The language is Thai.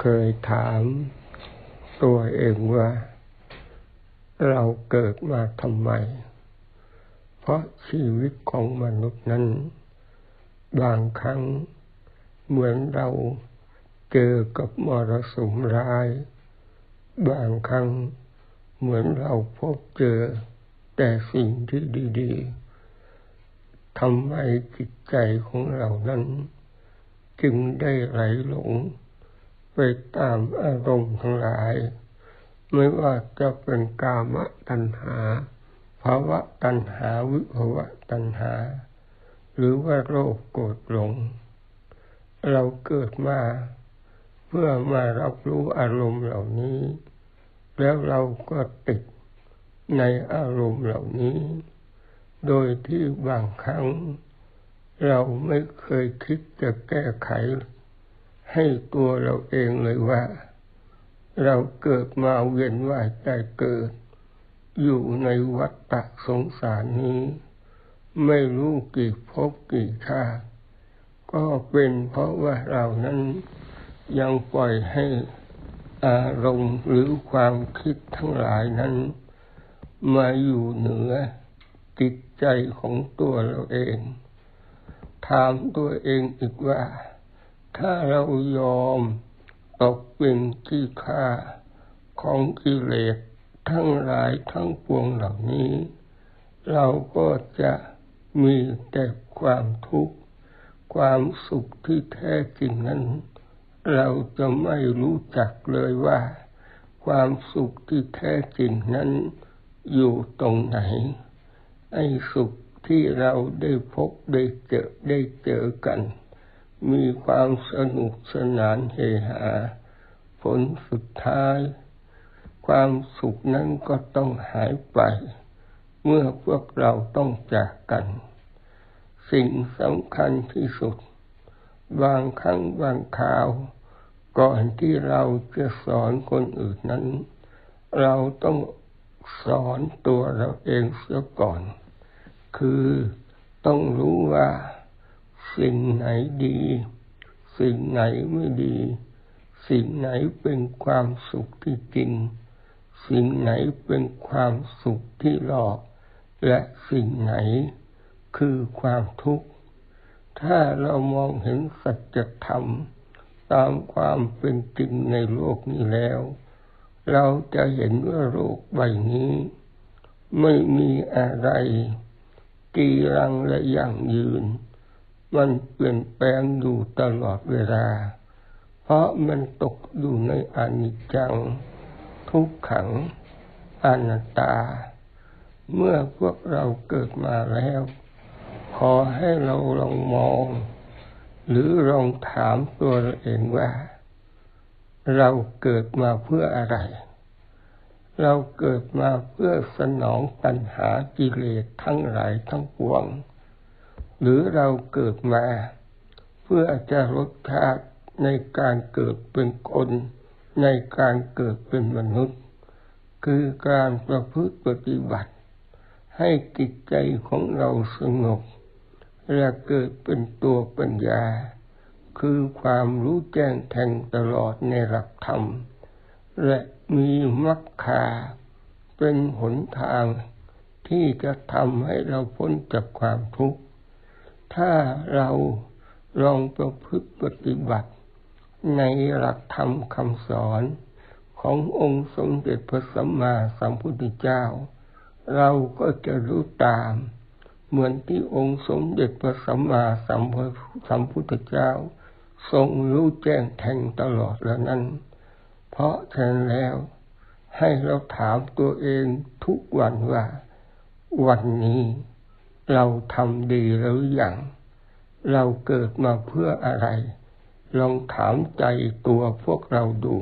เคยถามตัวเองว่า เราเกิดมาทำไม เพราะชีวิตของมนุษย์นั้น บางครั้งเหมือนเราเจอกับมรสุมร้าย บางครั้งเหมือนเราพบเจอแต่สิ่งที่ดีๆทำให้จิตใจของเรานั้น จึงได้ไหลหลง ไปตามอารมณ์ทั้งหลาย ไม่ว่าจะเป็นกามตัณหาภาวะตัณหาวิภาวะตัณหา หรือว่าโรคโกรธหลง เราเกิดมาเพื่อมารับรู้อารมณ์เหล่านี้ แล้วเราก็ติดในอารมณ์เหล่านี้ โดยที่บางครั้ง เราไม่เคยคิดจะแก้ไข ให้ตัวเราเองเลยว่า เราเกิดมาเวียนว่ายใจเกิด อยู่ในวัฏฏะสงสารนี้ ไม่รู้กี่ภพกี่ชาติก็เป็นเพราะว่าเรานั้นยังปล่อยให้อารมณ์หรือความคิดทั้งหลายนั้น มาอยู่เหนือจิตใจของตัวเราเอง ถามตัวเองอีกว่า ถ้าเรายอมตกเป็นที่ค่าของกิเลสทั้งหลายทั้งปวงเหล่านี้ เราก็จะมีแต่ความทุกข์ ความสุขที่แท้จริงนั้น เราจะไม่รู้จักเลยว่า ความสุขที่แท้จริงนั้นอยู่ตรงไหน ไอ้สุขที่เราได้พบได้เจอได้เจอกัน มีความสนุกสนานเฮฮา ผลสุดท้าย ความสุขนั้นก็ต้องหายไป เมื่อพวกเราต้องจากกัน สิ่งสำคัญที่สุด บางครั้งบางคราว ก่อนที่เราจะสอนคนอื่นนั้น เราต้องสอนตัวเราเองเสียก่อน คือต้องรู้ว่า สิ่งไหนดี สิ่งไหนไม่ดี สิ่งไหนเป็นความสุขที่จริง สิ่งไหนเป็นความสุขที่หลอก และสิ่งไหนคือความทุกข์ ถ้าเรามองเห็นสัจธรรมตามความเป็นจริงในโลกนี้แล้ว เราจะเห็นว่าโลกใบนี้ ไม่มีอะไรกีรังและยั่งยืน มันเปลี่ยนแปลงอยู่ตลอดเวลา เพราะมันตกอยู่ในอนิจจัง ทุกขังอนัตตา เมื่อพวกเราเกิดมาแล้ว ขอให้เราลองมอง หรือลองถามตัวเราเองว่า เราเกิดมาเพื่ออะไร เราเกิดมาเพื่อสนองตัณหากิเลสทั้งหลายทั้งปวง หรือเราเกิดมา เพื่อจะลดชาติในการเกิดเป็นคนในการเกิดเป็นมนุษย์ คือการประพฤติปฏิบัติ ให้จิตใจของเราสงบและเกิดเป็นตัวปัญญา คือความรู้แจ้งแทงตลอดในหลักธรรม และมีมรรคาเป็นหนทางที่จะทำให้เราพ้นจากความทุกข์ ถ้าเราลองประพฤติปฏิบัติ ในหลักธรรมคำสอนขององค์สมเด็จพระสัมมาสัมพุทธเจ้า เราก็จะรู้ตาม เหมือนที่องค์สมเด็จพระสัมมาสัมพุทธเจ้า ทรงรู้แจ้งแทงตลอดแล้วนั้น เพราะฉะนั้นแล้ว ให้เราถามตัวเองทุกวันว่า วันนี้ เราทำดีหรือยังเราเกิดมาเพื่ออะไร ลองถามใจตัวพวกเราดู